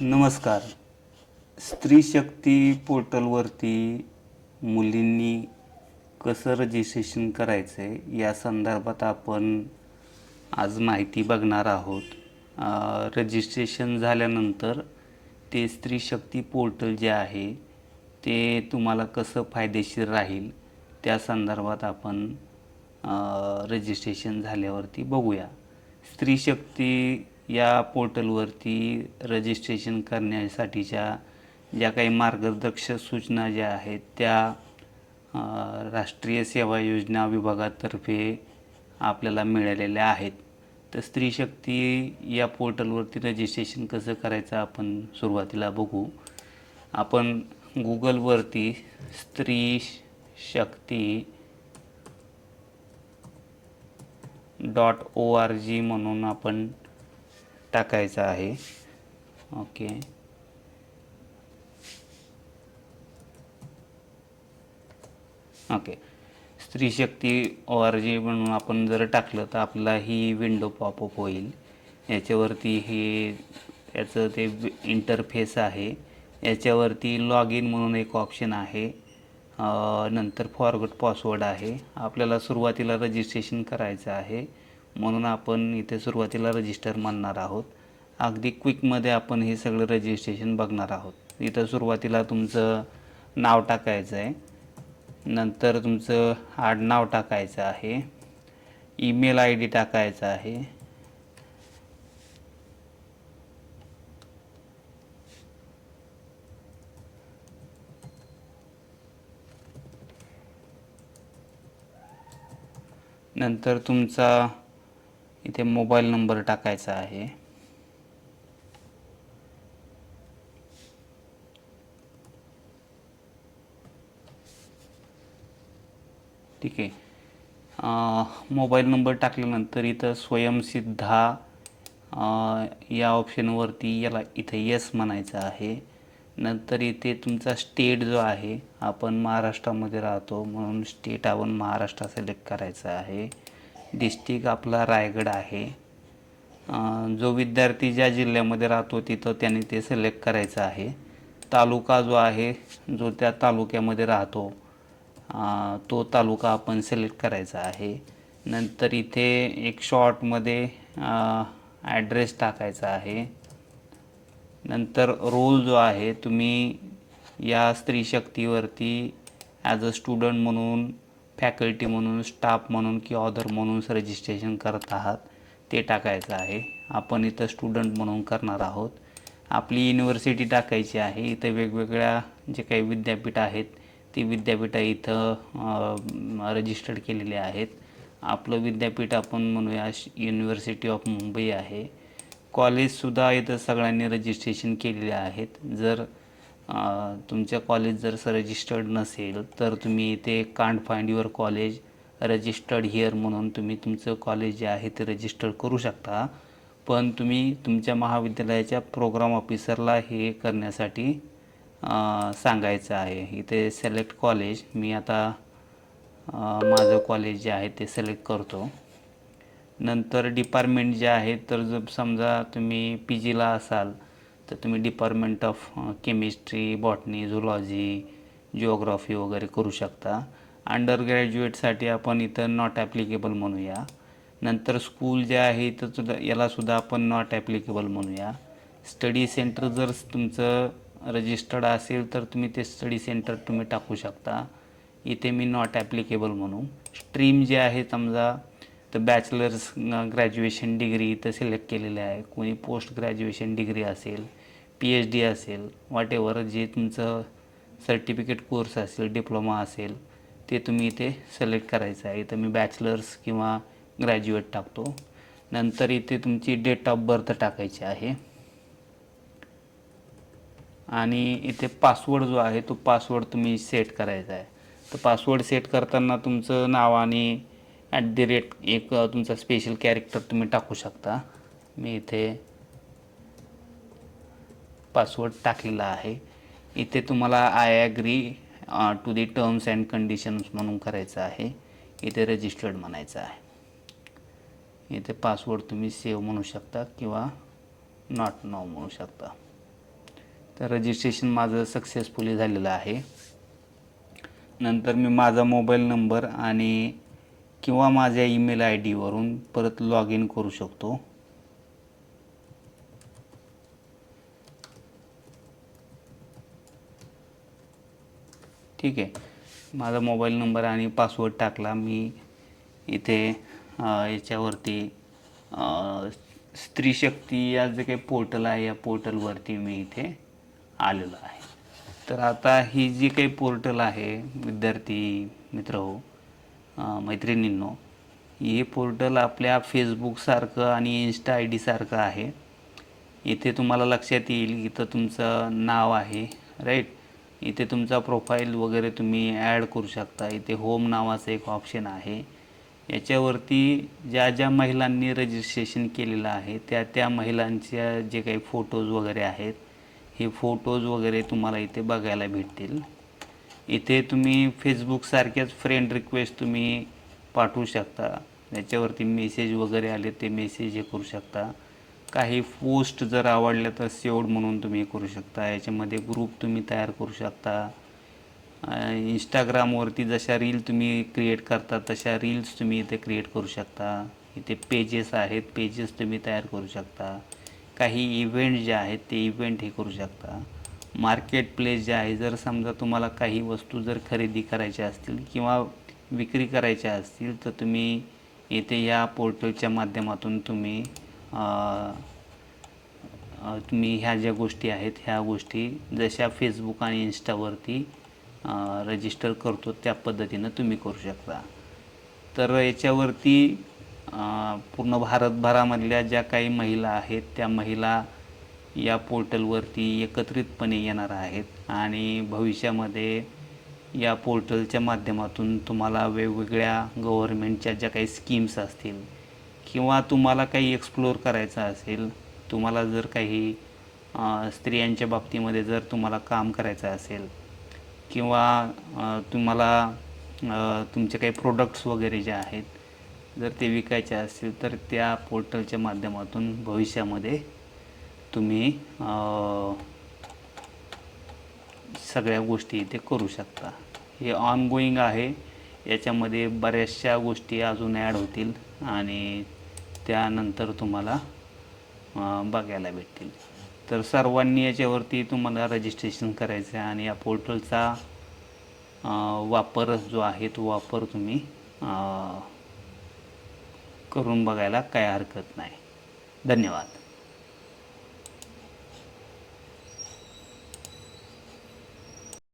नमस्कार. स्त्री शक्ती पोर्टलवरती मुलींनी कसं रजिस्ट्रेशन करायचं आहे या संदर्भात आपण आज माहिती बघणार आहोत. रजिस्ट्रेशन झाल्यानंतर ते स्त्री शक्ती पोर्टल जे आहे ते तुम्हाला कसं फायदेशीर राहील त्या संदर्भात आपण रजिस्ट्रेशन झाल्यावरती बघूया. स्त्री शक्ती या पोर्टलवरती रजिस्ट्रेशन करण्यासाठीच्या ज्या काही मार्गदर्शक सूचना ज्या आहेत त्या राष्ट्रीय सेवा योजना विभागातर्फे आपल्याला मिळालेल्या आहेत. तर स्त्री शक्ती या पोर्टलवरती रजिस्ट्रेशन कसं करायचं आपण सुरुवातीला बघू. आपण गुगलवरती स्त्री शक्ती डॉट ओ आर जी म्हणून आपण टाकायचं आहे. ओके. ओके. स्त्री शक्ती ओ आर जी म्हणून आपण जर टाकलं तर आपला ही विंडो पॉपअप होईल. याच्यावरती हे याचं ते इंटरफेस आहे. याच्यावरती लॉग इन म्हणून एक ऑप्शन आहे. नंतर फॉरगट पासवर्ड आहे. आपल्याला सुरुवातीला रजिस्ट्रेशन करायचं आहे. म्हणून आपण इथे सुरुवातीला रजिस्टर म्हणणार आहोत. अगदी क्विकमध्ये आपण हे सगळं रजिस्ट्रेशन बघणार आहोत. इथं सुरुवातीला तुमचं नाव टाकायचं आहे नंतर तुमचं आडनाव टाकायचं आहे. ईमेल आय डी टाकायचा आहे. नंतर तुमचा इथे मोबाईल नंबर टाकायचा आहे. ठीक आहे. मोबाईल नंबर टाकल्यानंतर इथं स्वयंसिद्धा या ऑप्शनवरती याला इथं येस म्हणायचं आहे. नंतर इथे तुमचा स्टेट जो आहे आपण महाराष्ट्रामध्ये राहतो म्हणून स्टेट आपण महाराष्ट्र सिलेक्ट करायचा आहे. डिस्ट्रिक्ट आपला रायगड आहे. जो विद्यार्थी ज्या जिल्ह्यामध्ये राहतो तिथं त्याने ते सिलेक्ट करायचं आहे. तालुका जो आहे जो त्या तालुक्यामध्ये राहतो तो तालुका आपण सिलेक्ट करायचा आहे. नंतर इथे एक शॉर्टमध्ये ॲड्रेस टाकायचा आहे. नंतर रोल जो आहे तुम्ही या स्त्री शक्तीवरती ॲज अ स्टुडंट म्हणून फॅकल्टी म्हणून स्टाफ म्हणून किंवा ऑदर म्हणून रजिस्ट्रेशन करत आहात ते टाकायचं आहे. आपण इथं स्टुडंट म्हणून करणार आहोत. आपली युनिव्हर्सिटी टाकायची आहे. इथं वेगवेगळ्या जे काही विद्यापीठ आहेत ती विद्यापीठं इथं रजिस्टर्ड केलेली आहेत. आपलं विद्यापीठ आपण म्हणूया युनिव्हर्सिटी ऑफ मुंबई आहे. कॉलेजसुद्धा इथं सगळ्यांनी रजिस्ट्रेशन केलेले आहेत. जर तुमच्या कॉलेज जर रजिस्टर्ड नसेल तर तुम्ही इथे can't find your college registered here म्हणून तुम्ही तुमचं कॉलेज जे आहे ते रजिस्टर करू शकता. पण तुम्ही तुमच्या महाविद्यालयाच्या प्रोग्राम ऑफिसरला हे करण्यासाठी सांगायचं आहे. इथे सिलेक्ट कॉलेज मी आता माझं कॉलेज जे आहे ते सिलेक्ट करतो. नंतर डिपार्टमेंट जे आहे तर जर समजा तुम्ही पी जीला असाल तर तुम्ही department of chemistry botany zoology geography वगैरे करू शकता. अंडर ग्रॅज्युएटसाठी आपण इथं नॉट ॲप्लिकेबल म्हणूया. नंतर स्कूल जे आहे तर सुद्धा यालासुद्धा आपण नॉट ॲप्लिकेबल म्हणूया. स्टडी सेंटर जर तुमचं रजिस्टर्ड असेल तर तुम्ही ते स्टडी सेंटर तुम्ही टाकू शकता. इथे मी नॉट ॲप्लिकेबल म्हणू स्ट्रीम जे आहे समजा तर बॅचलर्स ग्रॅज्युएशन डिग्री इथं सिलेक्ट केलेले आहे. कोणी पोस्ट ग्रॅज्युएशन डिग्री असेल पी एच डी असेल वॉट एव्हर जे तुमचं सर्टिफिकेट कोर्स असेल डिप्लोमा असेल ते तुम्ही इथे सिलेक्ट करायचं आहे. इथं मी बॅचलर्स किंवा ग्रॅज्युएट टाकतो. नंतर इथे तुमची डेट ऑफ बर्थ टाकायची आहे. आणि इथे पासवर्ड जो आहे तो पासवर्ड तुम्ही सेट करायचा आहे. तर पासवर्ड सेट करताना तुमचं नाव आणि ॲट दी रेट एक तुमचा स्पेशल कॅरेक्टर तुम्ही टाकू शकता. मी इथे पासवर्ड टाकलेला आहे. इथे तुम्हाला I agree to the terms and conditions म्हणून करायचं आहे. इथे रजिस्टर्ड म्हणायचं आहे. इथे पासवर्ड तुम्ही सेव्ह म्हणू शकता किंवा नॉट नाव म्हणू शकता. तर रजिस्ट्रेशन माझं सक्सेसफुली झालेलं आहे. नंतर मी माझा मोबाईल नंबर आणि किंवा माझ्या ईमेल आय डीवरून परत लॉग इन करू शकतो. ठीक आहे. माझा मोबाईल नंबर आणि पासवर्ड टाकला. मी इथे याच्यावरती स्त्रीशक्ती स्त्री शक्ती या जे काही पोर्टल आहे या पोर्टलवरती मी इथे आलेलो आहे. तर आता ही जी काही पोर्टल आहे विद्यार्थी मित्र हो मैत्रिणींनो हे पोर्टल आपल्या फेसबुकसारखं आणि इन्स्टा आय डीसारखं आहे. इथे तुम्हाला लक्षात येईल इथं तुमचं नाव आहे राईट इथे तुमचा प्रोफाईल वगैरे तुम्ही ॲड करू शकता. इथे होम नावाचं एक ऑप्शन आहे. याच्यावरती ज्या ज्या महिलांनी रजिस्ट्रेशन केलेलं आहे त्या त्या महिलांच्या जे काही फोटोज वगैरे आहेत हे फोटोज वगैरे तुम्हाला इथे बघायला भेटतील. इथे तुम्ही फेसबुकसारख्याच फ्रेंड रिक्वेस्ट तुम्ही पाठवू शकता. याच्यावरती मेसेज वगैरे आले ते मेसेज हे करू शकता. काही पोस्ट जर आवडल्या तर सेवड म्हणून तुम्ही हे करू शकता. याच्यामध्ये ग्रुप तुम्ही तयार करू शकता. इंस्टाग्रामवरती जशा रील तुम्ही क्रिएट करता तशा रील्स तुम्ही इथे क्रिएट करू शकता. इथे पेजेस आहेत पेजेस तुम्ही तयार करू शकता. काही इव्हेंट जे आहेत ते इव्हेंट हे करू शकता. मार्केट प्लेस जे आहे जर समजा तुम्हाला काही वस्तू जर खरेदी करायच्या असतील किंवा विक्री करायच्या असतील तर तुम्ही येथे या पोर्टलच्या माध्यमातून तुम्ही तुम्ही ह्या ज्या गोष्टी आहेत ह्या गोष्टी जशा फेसबुक आणि इन्स्टावरती रजिस्टर करतो त्या पद्धतीनं तुम्ही करू शकता. तर याच्यावरती पूर्ण भारतभरामधल्या ज्या काही महिला आहेत त्या महिला या पोर्टलवरती एकत्रितपणे येणार आहेत आणि भविष्यामध्ये या पोर्टलच्या माध्यमातून तुम्हाला वेगवेगळ्या गव्हर्मेंटच्या ज्या काही स्कीम्स असतील किंवा तुम्हाला काही एक्सप्लोअर करायचं असेल तुम्हाला जर काही स्त्रियांच्या बाबतीमध्ये जर तुम्हाला काम करायचं असेल किंवा तुम्हाला तुमचे काही प्रोडक्ट्स वगैरे जे आहेत जर ते विकायचे असतील तर त्या पोर्टलच्या माध्यमातून भविष्यामध्ये तुम्ही सगळ्या गोष्टी इथे करू शकता. हे ऑनगोईंग आहे. याच्यामध्ये बऱ्याचशा गोष्टी अजून ॲड होतील आणि त्यानंतर तुम्हाला बघायला भेटतील. तर सर्वांनी याच्यावरती तुम्हाला रजिस्ट्रेशन करायचं आहे आणि या पोर्टलचा वापर जो आहे तो वापर तुम्ही करून बघायला काय हरकत नाही. धन्यवाद.